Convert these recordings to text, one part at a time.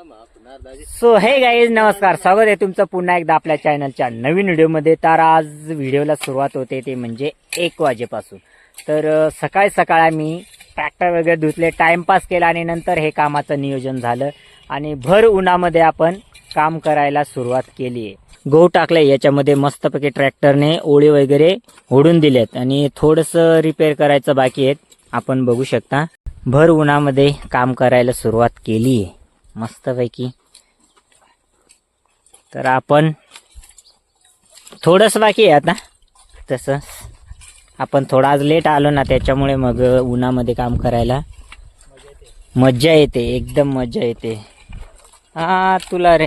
So हे guys नमस्कार. स्वागत आहे तुमचं पुन्हा एकदा आपल्या चॅनलच्या नवीन व्हिडिओमध्ये तर आज व्हिडिओला सुरुवात होते ते म्हणजे एक वाजेपासून. तर सकाळी सकाळ आम्ही ट्रॅक्टर वगैरे धुतले टाइमपास केला आणि नंतर हे कामाचं नियोजन झालं. आणि भर उन्हामध्ये आपण काम करायला सुरुवात केली आहे. गहू टाकले याच्यामध्ये मस्तपैकी ट्रॅक्टरने ओळी वगैरे ओढून दिलेत. आणि थोडंसं रिपेअर करायचं बाकी आहेत. आपण बघू शकता. भर उन्हामध्ये काम करायला सुरुवात केली आहे. मस्तपैकी. तर आपण थोडंसं बाकी आहे आता. तसं आपण थोडा आज लेट आलो ना त्याच्यामुळे मग उन्हामध्ये काम करायला मज्जा येते एकदम मज्जा येते. हा तुला रे.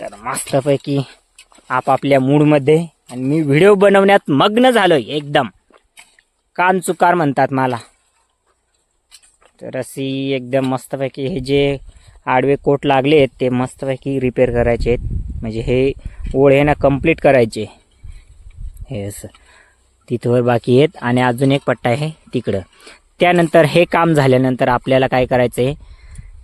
तर मस्तपैकी आपापल्या मूडमध्ये आणि मी व्हिडिओ बनवण्यात मग्न झालोय एकदम. कान चुकार म्हणतात मला. तर अशी एकदम मस्तपैकी हे जे आडवे कोट लागले आहेत ते मस्तपैकी रिपेअर करायचे आहेत. म्हणजे हे ओळ हे ना कंप्लीट करायचे. हे असं. तिथवर बाकी आहेत आणि अजून एक पट्टा आहे तिकडं. त्यानंतर हे काम झाल्यानंतर आपल्याला काय करायचं आहे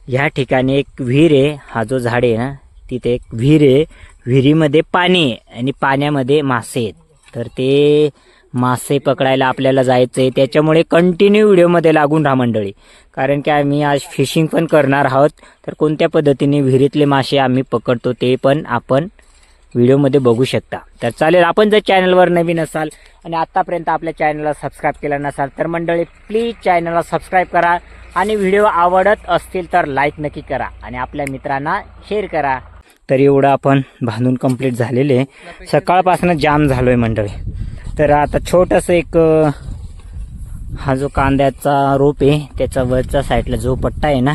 ह्या ठिकाणी एक विहीर आहे. हा जो झाड आहे ना तिथे एक विहीर आहे. विहिरीमध्ये पाणी आहे आणि पाण्यामध्ये मासे आहेत. तर ते मासे पकडायला आपल्याला जायचं आहे त्याच्यामुळे कंटिन्यू व्हिडिओमध्ये लागून राहा मंडळी. कारण की आम्ही आज फिशिंग पण करणार आहोत. तर कोणत्या पद्धतीने विहिरीतले मासे आम्ही पकडतो ते पण आपण व्हिडिओमध्ये बघू शकता. तर चालेल आपण जर चॅनलवर नवीन असाल आणि आत्तापर्यंत आपल्या चॅनलला सबस्क्राईब केला नसाल तर मंडळी प्लीज चॅनलला सबस्क्राईब करा. आणि व्हिडिओ आवडत असतील तर लाईक नक्की करा. आणि आपल्या मित्रांना शेअर करा. तर एवढं आपण बांधून कंप्लीट झालेले आहे. सकाळपासून जाम झालो आहे मंडळी. तर आता छोटंसं एक हा जो कांद्याचा रोप आहे त्याचा वरच्या साईडला जो पट्टा आहे ना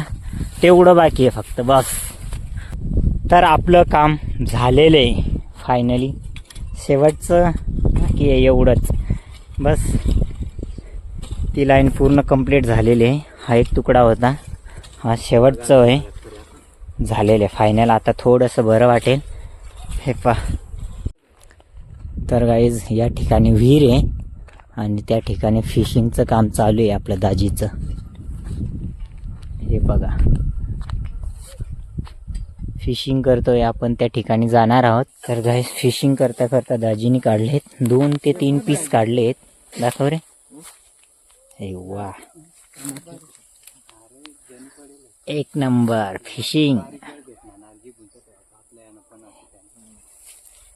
तेवढं बाकी आहे फक्त बस. तर आपलं काम झालेलं आहे फायनली शेवटचं बाकी आहे एवढंच. बस. ती लाईन पूर्ण कंप्लीट झालेली आहे. हा एक तुकडा होता. हा शेवटचं आहे. झालेलं आहे फायनल आता थोडंसं बरं वाटेल. हे पा तर गाईज या ठिकाणी विहीर आहे आणि त्या ठिकाणी फिशिंगचं काम चालू आहे आपलं दाजीचं. हे बघा. फिशिंग करतोय आपण त्या ठिकाणी जाणार आहोत. तर गाईज फिशिंग करता करता दाजीने काढलेत. दोन ते तीन पीस काढलेत. दाखव रे. हे वा. एक नंबर फिशिंग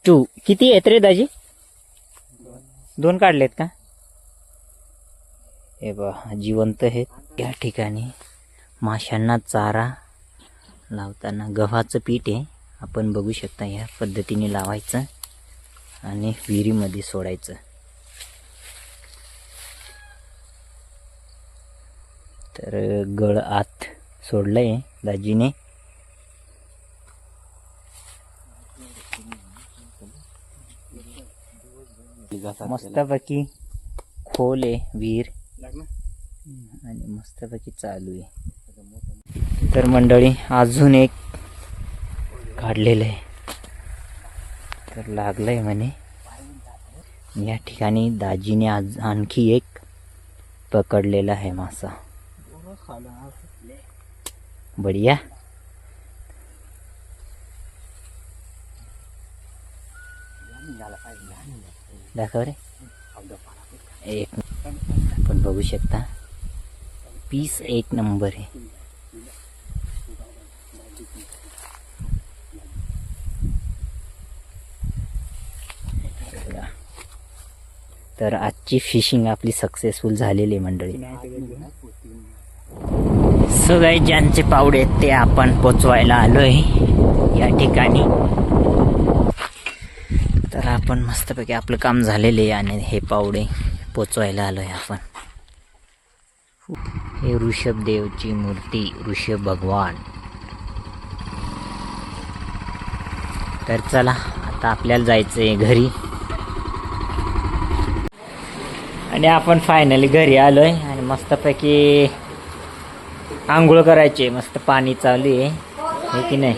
टू किती आहेत रे दाजी? दोन काढलेत का? हे बा जिवंत आहेत या ठिकाणी माशांना चारा लावताना गव्हाचं पीठ आहे. आपण बघू शकता या पद्धतीने लावायचं आणि विहिरीमध्ये सोडायचं. तर गळ आत सोडलं आहे दाजीने. मस्तपैकी खोल आहे विहीर. आणि मस्तपैकी चालू आहे. तर मंडळी अजून एक काढलेलं आहे. तर लागलंय म्हणे. या ठिकाणी दाजीने आज आणखी एक पकडलेला आहे मासा. बढिया. दाखव रे. एक. आपण बघू शकता. पीस एक नंबर आहे. तर आजची फिशिंग आपली सक्सेसफुल झालेली आहे मंडळी. सगळे ज्यांचे पावडे आहेत ते आपण पोचवायला आलोय. या ठिकाणी आपण मस्तपैकी आपलं काम झालेलं आहे आणि हे पावडे पोचवायला आलो आहे आपण. हे ऋषभदेवची मूर्ती ऋषभ भगवान. तर चला आता आपल्याला जायचंय घरी. आणि आपण फायनली घरी आलोय आणि मस्तपैकी आंघोळ करायचे मस्त पाणी चालू आहे. हे की नाही?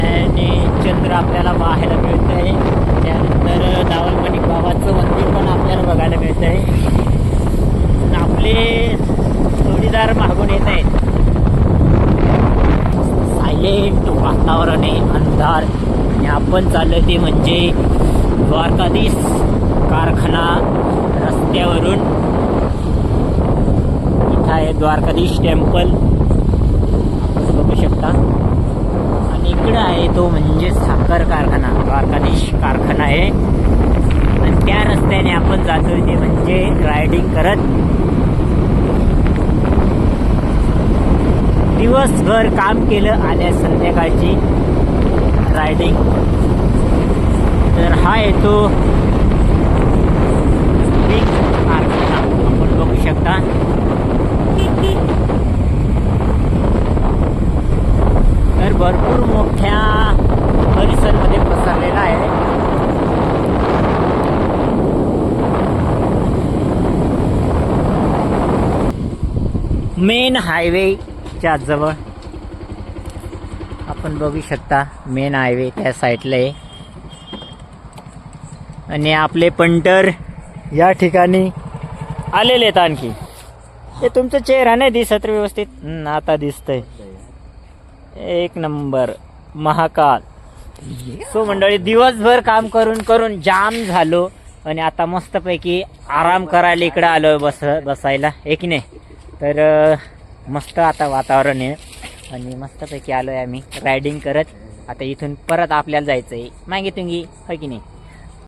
आणि चंद्र आपल्याला पाहायला मिळत आहे त्यानंतर दावलमणी बाबाचं मंदिर पण आपल्याला बघायला मिळत आहे आपले जोडीदार मागून येत आहेत. वातावरण आहे अंधार. आणि आपण चाललं ते म्हणजे द्वारकाधीश कारखाना रस्त्यावरून. इथं आहे द्वारकाधीश टेम्पल. बघू शकता. इकडं आहे तो म्हणजे साखर कारखाना द्वारकाधीश कारखाना आहे. आणि त्या रस्त्याने आपण जातोय ते म्हणजे रायडिंग करत. दिवसभर काम केलं आल्या संध्याकाळची रायडिंग. तर हा येतो कारखाना. आपण बघू शकता तर भरपूर मोठ्या परिसरमध्ये पसरलेला आहे. मेन हायवेच्या जवळ. आपण बघू शकता मेन हायवे त्या साईडला आहे. आणि आपले पंटर या ठिकाणी आलेले आहेत आणखी. हे तुमचा चेहरा नाही दिसत व्यवस्थित? आता दिसतंय. एक नंबर. महाकाल. सो मंडळी दिवसभर काम करून करून जाम झालो आणि आता मस्तपैकी आराम करायला इकडं आलो बस बसायला. एक नाही. तर मस्त आता वातावरण आहे. आणि मस्तपैकी आलो आहे आम्ही. रायडिंग करत. आता इथून परत आपल्याला जायचं आहे मागे तुम्ही हो की नाही?